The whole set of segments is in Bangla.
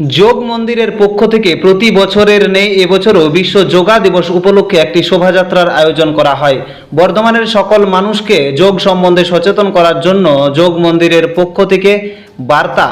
যোগ মন্দিরের পক্ষ থেকে প্রতি বছরের নেই এবছরও বিশ্ব যোগা দিবস উপলক্ষে একটি শোভাযাত্রার আয়োজন করা হয়। বর্ধমানের সকল মানুষকে যোগ সম্বন্ধে সচেতন করার জন্য যোগ মন্দিরের পক্ষ থেকে বার্তা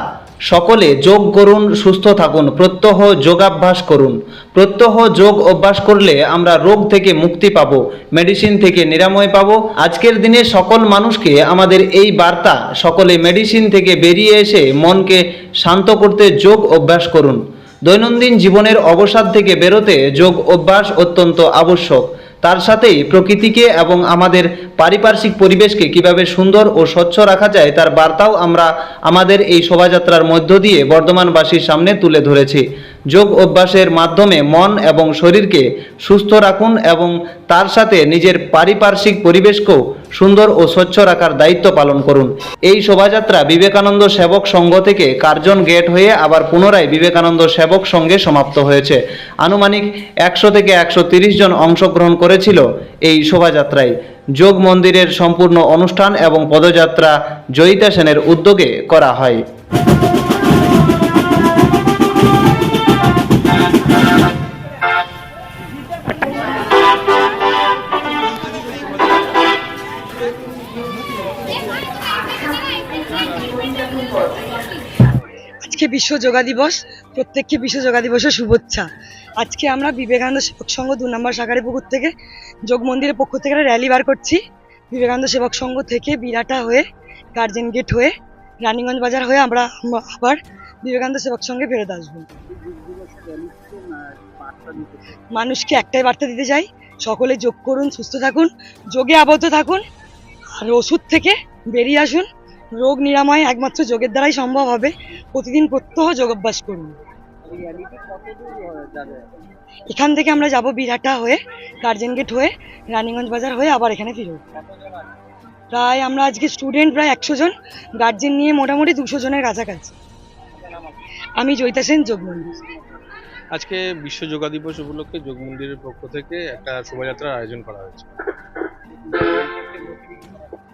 সকলে যোগ করুন, সুস্থ থাকুন, প্রত্যহ যোগাভ্যাস করুন। প্রত্যহ যোগ অভ্যাস করলে আমরা রোগ থেকে মুক্তি পাব মেডিসিন থেকে নিরাময় পাবো। আজকের দিনে সকল মানুষকে আমাদের এই বার্তা, সকলে মেডিসিন থেকে বেরিয়ে এসে মনকে শান্ত করতে যোগ অভ্যাস করুন। দৈনন্দিন জীবনের অবসাদ থেকে বেরোতে যোগ অভ্যাস অত্যন্ত আবশ্যক। তার সাথেই প্রকৃতিকে এবং আমাদের পারিপার্শ্বিক পরিবেশকে কীভাবে সুন্দর ও স্বচ্ছ রাখা যায় তার বার্তাও আমরা আমাদের এই শোভাযাত্রার মধ্য দিয়ে বর্ধমানবাসীর সামনে তুলে ধরেছি। যোগ অভ্যাসের মাধ্যমে মন এবং শরীরকে সুস্থ রাখুন এবং তার সাথে নিজের পারিপার্শ্বিক পরিবেশকেও সুন্দর ও স্বচ্ছ রাখার দায়িত্ব পালন করুন। এই শোভাযাত্রা বিবেকানন্দ সেবক সংঘ থেকে কার্জন গেট হয়ে আবার পুনরায় বিবেকানন্দ সেবক সঙ্গে সমাপ্ত হয়েছে। আনুমানিক একশো থেকে একশো জন অংশগ্রহণ করেছিল এই শোভাযাত্রায়। যোগ মন্দিরের সম্পূর্ণ অনুষ্ঠান এবং পদযাত্রা জয়িতা সেনের উদ্যোগে করা হয়। আজকে বিশ্ব যোগা দিবস, প্রত্যেককে বিশ্ব যোগা দিবসের শুভেচ্ছা। আজকে আমরা বিবেকানন্দ সেবক সংঘ দু নম্বর শাখারি পুকুর থেকে যোগ মন্দিরের পক্ষ থেকে একটা র্যালি বার করছি। বিবেকানন্দ সেবক সংঘ থেকে বিরাটা হয়ে গার্জেন গেট হয়ে, রানীগঞ্জ বাজার হয়ে আমরা আবার বিবেকানন্দ সেবক সঙ্গে ফেরত আসব। মানুষকে একটাই বার্তা দিতে চাই, সকলে যোগ করুন, সুস্থ থাকুন, যোগে আবদ্ধ থাকুন। আর ওষুধ থেকে বেরিয়ে আসুন। রোগ নিরাময় একমাত্র যোগের দ্বারাই সম্ভব হবে। প্রতিদিন প্রত্যহ যোগ অভ্যাস করুন। এখান থেকে আমরা যাব বিরাটা হয়ে গার্জেন গেট হয়ে, রানীগঞ্জ বাজার হয়ে আবার এখানে ফিরব। প্রায় আমরা আজকে স্টুডেন্ট প্রায় একশো জন, গার্জেন নিয়ে মোটামুটি দুশো জনের কাছাকাছি। আমি জয়িতা সেন, যোগ মন্দির। আজকে বিশ্ব যোগা দিবস উপলক্ষে যোগ মন্দিরের পক্ষ থেকে একটা শোভাযাত্রার আয়োজন করা হয়েছে।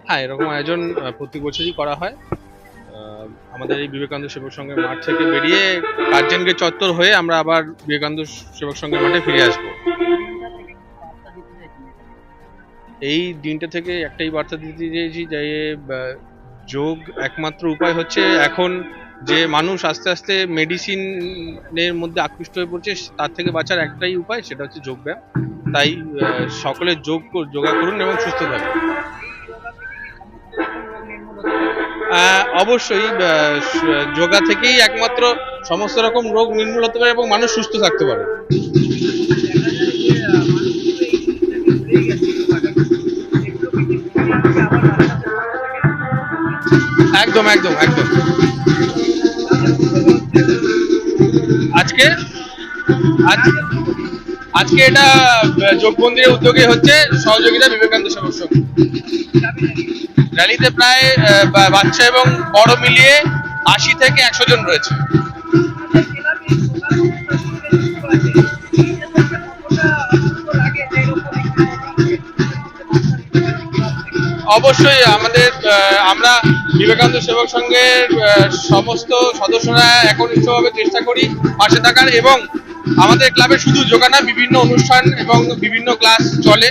হ্যাঁ এরকম আয়োজন প্রতি বছরই করা হয়। আমাদের এই বিবেকানন্দ সেবক সংঘের মাঠ থেকে বেরিয়ে কার্জন চত্বর হয়ে আমরা আবার বিবেকানন্দ সেবক সংঘের মাঠে ফিরে আসব। এই দিনটা থেকে একটাই বার্তা দিতে চেয়েছি যে যোগ একমাত্র উপায় হচ্ছে এখন যে মানুষ আস্তে আস্তে মেডিসিনের মধ্যে আকৃষ্ট হয়ে পড়ছে, তার থেকে বাঁচার একটাই উপায়, সেটা হচ্ছে যোগ ব্যায়াম। তাই সকলে যোগ যোগা করুন এবং সুস্থ থাকুন। অবশ্যই যোগা থেকেই একমাত্র সমস্ত রকম রোগ নির্মূল হতে পারে এবং মানুষ সুস্থ থাকতে পারে। একদম একদম একদম। আজকে আজকে এটা যোগ মন্দিরের উদ্যোগে হচ্ছে সহযোগিতা বিবেকানন্দ সংঘ। র্যালিতে প্রায় বাচ্চা এবং বড় মিলিয়ে আশি থেকে একশো জন রয়েছে। অবশ্যই আমাদের আমরা বিবেকানন্দ সেবক সংঘের সমস্ত সদস্যরা একনিষ্ঠভাবে চেষ্টা করি পাশে থাকার এবং আমাদের ক্লাবে শুধু যোগা না, বিভিন্ন অনুষ্ঠান এবং বিভিন্ন ক্লাস চলে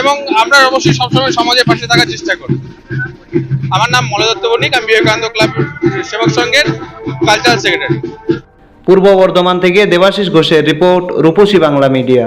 এবং আমরা অবশ্যই সবসময় সমাজের পাশে থাকার চেষ্টা করি। আমার নাম মলয় দত্ত বণিক, আমি বিবেকানন্দ ক্লাব সেবক সংঘের কালচারাল সেক্রেটারি। পূর্ব বর্ধমান থেকে দেবাশিস ঘোষের রিপোর্ট রূপসী বাংলা মিডিয়া।